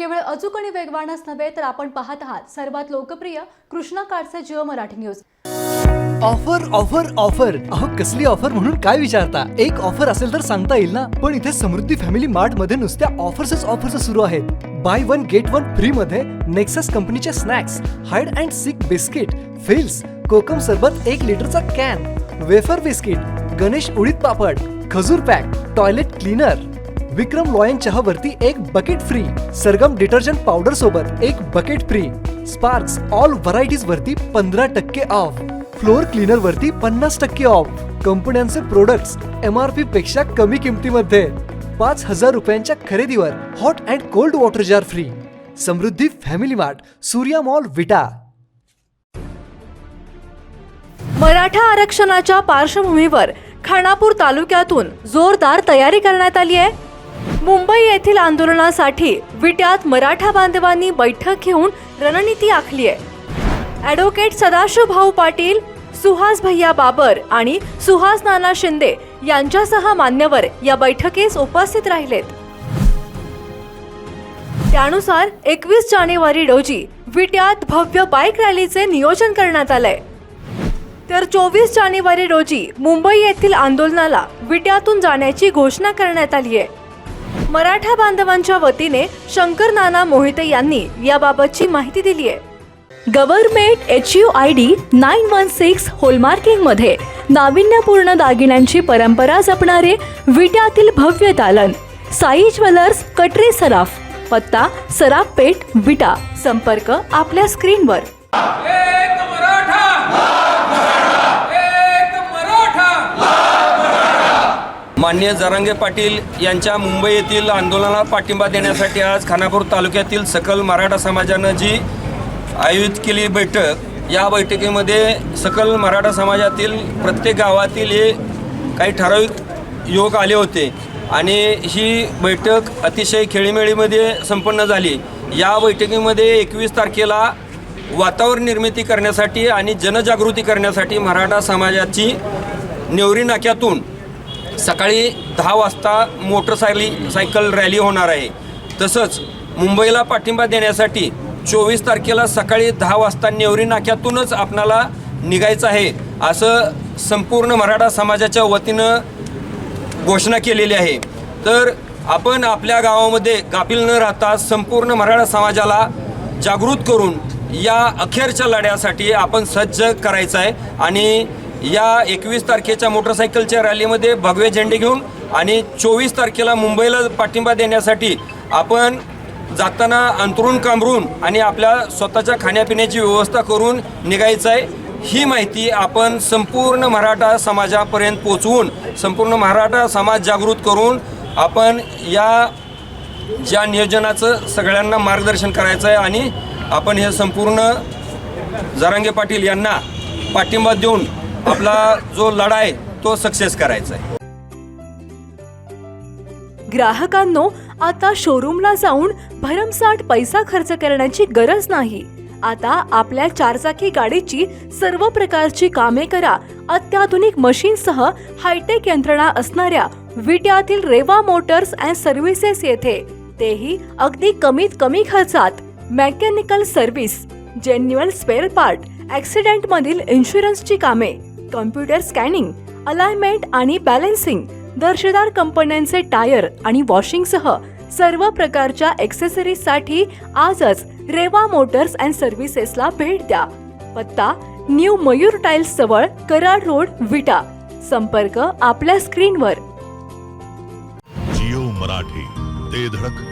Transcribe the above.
केवळ अचूक आणि वेगवानच नव्हे तर आपण पाहत आहात सर्वात लोकप्रिय कृष्णा कार्डचे Jio Marathi news. Offer offer offer. अहो कसली ऑफर म्हणून काय विचारता? एक ऑफर असेल तर सांगता येईल ना? पण इथे समृद्धी फॅमिली मार्टमध्ये नुसत्या ऑफर्सच ऑफर्स सुरू आहेत. Buy one get one free मध्ये नेक्सस कंपनीचे snacks hide and seek biscuit fills kokum सरबत एक लिटरचा कॅन वेफर बिस्किट गणेश उडीद पापड खजूर pack toilet cleaner. Vikram lion चहावरती एक bucket free Sargam detergent powder सोबत एक bucket free Sparks all varieties वरती पंधरा टक्के ऑफ फ्लोअर क्लीनर वरती पन्नास टक्के ऑफ कंपन्यांचे प्रोडक्ट्स एम आर पी पेक्षा कमी किमतीमध्ये. पाच हजार रुपयांच्या खरेदीवर hot and cold water jar free Samruddhi family mart Surya mall Vita. Maratha आरक्षणाच्या पार्श्वभूमीवर खानापूर तालुक्यातून जोरदार तयारी करण्यात आली आहे. मुंबई येथील आंदोलनासाठी विट्यात मराठा बांधवांनी बैठक घेऊन रणनीती आखली आहे. ॲडव्होकेट सदाशिव भाऊ पाटील सुहास भैया बाबर आणि सुहास नाना शिंदे यांच्यासह मान्यवर या बैठकीस उपस्थित राहिलेत. त्यानुसार एकवीस जानेवारी रोजी विट्यात भव्य बाईक रॅलीचे नियोजन करण्यात आलंय. तर चोवीस जानेवारी रोजी मुंबई येथील आंदोलनाला विट्यातून जाण्याची घोषणा करण्यात आली आहे. मराठा बांधवांच्या वतीने शंकर नाना मोहिते यांनी याबाबतची माहिती दिली आहे. Government H U I D nine one six होलमार्किंगमध्ये नाविन्यपूर्ण दागिन्यांची परंपरा जपणारे विट्यातील भव्य दालन साई ज्वेलर्स कटरे सराफ पत्ता सराफ पेठ विटा संपर्क आपल्या स्क्रीनवर एक मराठा एक मराठा मान्य जरांगे पाटील यांच्या मुंबई येथील आंदोलनाला पाठिंबा देण्यासाठी आज खानापूर तालुक्यातील सकल मराठा समाजानं जी आयोजित केली बैठक या बैठकीमध्ये सकल मराठा समाजातील प्रत्येक गावातील हे काही ठराविक युवक आले होते आणि ही बैठक अतिशय खेळीमेळीमध्ये संपन्न झाली. या बैठकीमध्ये एकवीस तारखेला वातावरण निर्मिती करण्यासाठी आणि जनजागृती करण्यासाठी मराठा समाजाची नेवरी नाक्यातून सकाळी दहा वाजता मोटरसायकली सायकल रॅली होणार आहे. तसंच मुंबईला पाठिंबा देण्यासाठी चोवीस तारखेला सकाळी दहा वाजता नेवरी नाक्यातूनच आपणाला निघायचं आहे असं संपूर्ण मराठा समाजाच्या वतीनं घोषणा केलेली आहे. तर आपण आपल्या गावामध्ये गाफील न राहता संपूर्ण मराठा समाजाला जागृत करून या अखेरच्या लढ्यासाठी आपण सज्ज करायचं आहे आणि या एकवीस तारखेच्या मोटरसायकलच्या रॅलीमध्ये भगवे झेंडे घेऊन आणि चोवीस तारखेला मुंबईला पाठिंबा देण्यासाठी आपण जाताना अंतरून कांबरून आणि आपल्या स्वतःच्या खाण्यापिण्याची व्यवस्था करून निघायचं आहे. ही माहिती आपण संपूर्ण मराठा समाजापर्यंत पोचवून संपूर्ण मराठा समाज जागृत करून आपण या ज्या नियोजनाचं सगळ्यांना मार्गदर्शन करायचं आहे आणि आपण हे संपूर्ण जरांगे पाटील यांना पाठिंबा देऊन आपला जो लढा आहे तो सक्सेस करायचा आहे. ग्राहकांनो आता शोरूमला जाऊन भरमसाठ पैसा खर्च करण्याची गरज नाही. आता आपल्या चारचाकी गाडीची सर्व प्रकारची कामे करा. अत्याधुनिक मशीनसह हायटेक यंत्रणा असणाऱ्या विट्यातील रेवा मोटर्स अँड सर्व्हिसेस येथे. तेही अगदी कमीत कमी खर्चात. Mechanical service genuine spare part accident मधील इन्शुरन्सची कामे. कॉम्प्युटर स्कॅनिंग अलाइनमेंट आणि बॅलन्सिंग दर्जेदार कंपन्यांचे टायर आणि वॉशिंगसह सर्व प्रकारच्या ॲक्सेसरीजसाठी आजच रेवा मोटर्स अँड सर्व्हिसेसला भेट द्या. पत्ता न्यू मयूर टाइल्स जवळ कराड रोड विटा. संपर्क आपल्या स्क्रीनवर. जिओ मराठी ते धडक.